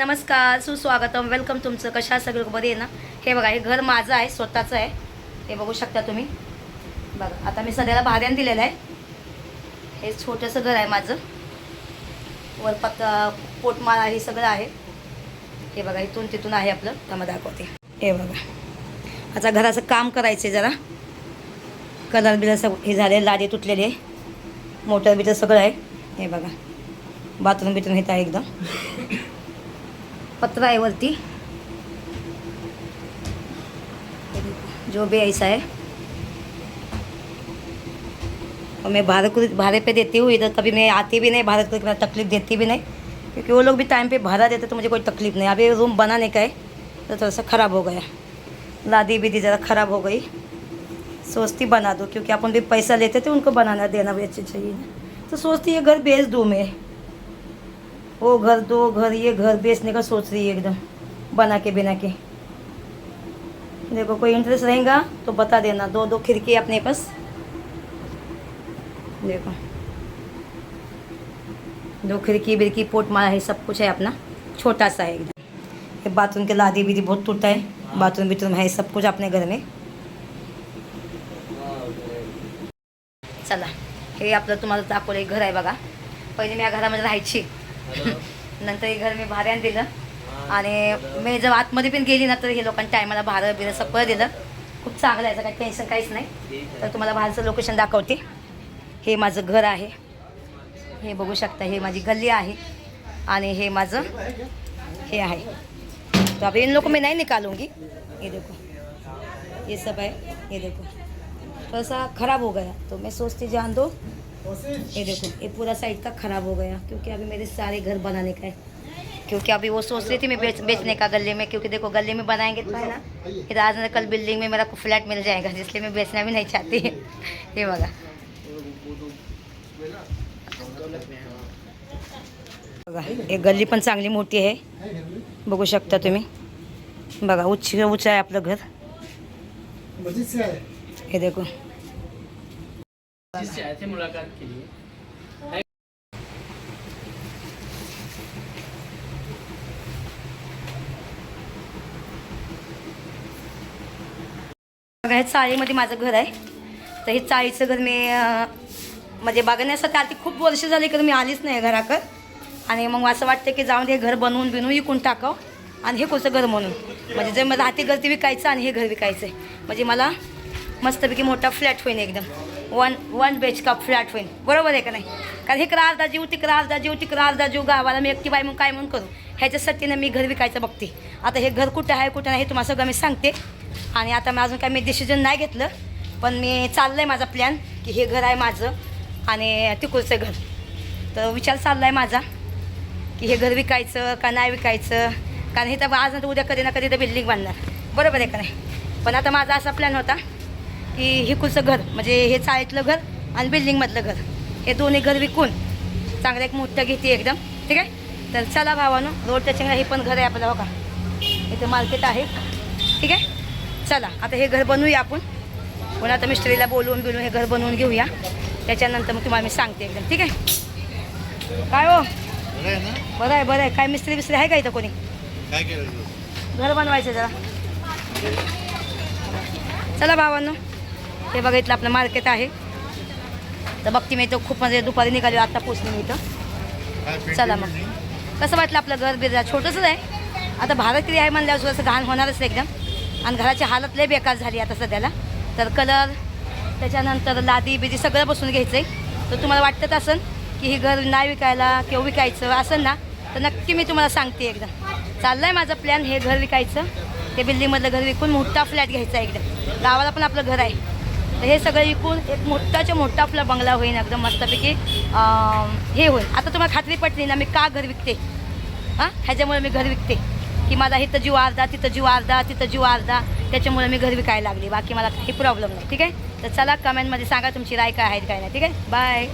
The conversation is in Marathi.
नमस्कार सुस्वागतम. वेलकम तुमचं कशा सगळं बरे आहे ना? हे बघा हे घर माझं आहे स्वतःचं आहे. हे बघू शकता तुम्ही. बघा आता मी सध्याला भाड्यानं दिलेलं आहे. हे छोटंसं घर आहे माझं. वर पोटमाळा हे सगळं आहे. हे बघा इथून तिथून आहे आपलं. त्यामध्ये दाखवते. हे बघा. आता घराचं काम करायचं आहे जरा. कलर बिलर सग हे झाले लादी तुटलेले आहे. मोटर बिटर सगळं आहे. हे बघा. बाथरूम बिथरूम हे आहे एकदम. पत्र आहे वरती जो भी ऐसा है। और मैं भारत को भाड़े पे देती हूँ, इधर कभी मैं आती भी नहीं, भारत को इतना तकलीफ़ देती भी नहीं, क्योंकि वो लोग भी टाइम पे भाड़ा देते तो मुझे कोई तकलीफ़ नहीं। अभी रूम बनाने का है तो थोड़ा सा ख़राब हो गया। लादी भी दी ज़रा ख़राब हो गई। सोचती बना दो, क्योंकि अपन भी पैसा लेते थे, उनको बनाना, देना भी अच्छी चाहिए। तो सोचती है, घर बेच दूँ मैं। वो घर दो घर, ये घर बेचने का सोच रही है एकदम, बना के, बिना के। देखो, कोई इंटरेस्ट रहेगा तो बता देना, दो दो खिड़की अपने पास। देखो। दो खिड़की बिड़की, पोट मारा है, सब कुछ है अपना, छोटा सा है एकदम। ये बाथरूम के लादी बीदी बहुत टूटा है बाथरूम बिथरूम है, सब कुछ अपने घर में। चला, हे आपलं, तुम्हाला दाखवलं एक घर आहे बघा. पहिले मी या घरामध्ये राहायची. नंतर हे घर मी भाड्याने दिलं. आणि मी जर आतमध्ये पण गेली ना तर हे लोकांनी टायमाला भाडं बिरं सगळं दिलं. खूप चांगलं आहे याचं काही टेन्शन काहीच नाही. तर तुम्हाला बाहेरचं लोकेशन दाखवते. हे माझं घर आहे. हे बघू शकता हे माझी गल्ली आहे. आणि हे माझं हे आहे. तो अब इन लोग को मैं नहीं निकालूंगी. ये देखो. ये सब है ये देखो. थोड़ा सा ख़राब हो गया. तो मैं सोचती जान दो. ये देखो ये पूरा साइड का ख़राब हो गया क्योंकि अभी मेरे सारे घर बनाने का है। क्योंकि अभी वो सोच रही थी मैं बेच बेचने का गले में क्योंकि देखो गले में बनाएँगे तो है ना फिर आज ना कल बिल्डिंग में मेरा को फ्लैट मिल जाएगा इसलिए मैं बेचना भी नहीं चाहती। ये बघा हे गल्ली पण चांगली मोठी आहे. बघू शकता तुम्ही. बघा उच्च उच्च आहे आपलं घर. हे देखो. जिससे आए थे बघा चाळीमध्ये माझं घर आहे. तर हे चाळीचं घर मी म्हणजे बघण्यासाठी आधी खूप वर्ष झाली की मी आलीच नाही घराकडं. आणि मग असं वाटतं की जाऊन हे घर बनवून बिनवून विकून टाकावं आणि हे कोणचं घर म्हणून. म्हणजे जे मला हाती घर ते विकायचं आणि हे घर विकायचं आहे म्हणजे मला मस्तपैकी मोठा फ्लॅट होईल एकदम. वन वन बेच का फ्लॅट होईल. बरोबर आहे का नाही? कारण इकडं अर्धा जीव तिकडं अर्धा जीव तिकडं अर्धा जीव गावाला मी एकटी बाय म्हणून काय म्हणून करू? ह्याच्यासाठी ना मी घर विकायचं बघते. आता हे घर कुठं आहे कुठं नाही हे तुम्हाला सगळं मी सांगते. आणि आता मी अजून काय मी डिसिजन नाही घेतलं पण मी चाललं आहे माझा प्लॅन की हे घर आहे माझं आणि तिकडचं घर. तर विचार चालला आहे माझा की हे घर विकायचं का नाही विकायचं? कारण हे तर आज ना उद्या कधी ना कधी तर बिल्डिंग बांधणार बरोबर आहे का नाही? पण आता माझा असा प्लॅन होता की हिकुलचं घर? म्हणजे हे चाळीतलं घर आणि बिल्डिंगमधलं घर. हे दोन्ही घर विकून चांगलं एक मोठं घेते एकदम. ठीक आहे? तर चला भावानं रोड त्याच्या हे पण घर आहे आपलं बघा. इथे मार्केट आहे. ठीक आहे? चला आता हे घर बनवूया आपण. पुन्हा आता मिस्त्रीला बोलवून बिलवून हे घर बनवून घेऊया. त्याच्यानंतर मग तुम्हाला मी सांगते एकदम. ठीक आहे? काय हो? बरं आहे बरं आहे काय मिस्त्री बिस्त्री आहे का इथं कोणी? घर बनवायचं जरा. चला भावांनो. हे बघा इथलं आपलं मार्केट आहे. तर बघते मी इथं खूप म्हणजे दुपारी निघाली आता पोचली मी इथं. चला मग. बिल्डिंग? कसं वाटलं आपलं घर बिर छोटंसंच आहे. आता भारत किती आहे म्हणल्यावर थोडंसं घाण होणारच एकदम. आणि घराची हालत लय बेकार झाली आता सध्याला. तर कलर त्याच्यानंतर लादी बिदी सगळं बसून घ्यायचं आहे तर तुम्हाला वाटतं असं की ही घर नाही विकायला किंवा विकायचं असं ना तर नक्की मी तुम्हाला सांगते एकदम. चाललं आहे माझं प्लॅन हे घर विकायचं. ते बिल्डिंगमधलं घर विकून मोठा फ्लॅट घ्यायचा आहे एकदम. गावाला पण आपलं घर आहे. हे सगळं विकून एक मोठाच्या मोठा आपला बंगला होईन एकदम मस्तपैकी हे होईल. आता तुम्हाला खात्री पटली ना मी का घर विकते? हां? ह्याच्यामुळे मी घर विकते. की माझा इथं जीव अर्धा तिथं जीव अर्धा तिथं जीव अर्धा त्याच्यामुळे मी घर विकायला लागली. बाकी मला काही प्रॉब्लेम नाही. ठीक आहे? तर चला कमेंटमध्ये सांगा तुमची राय काय आहेत काय नाही. ठीक आहे? बाय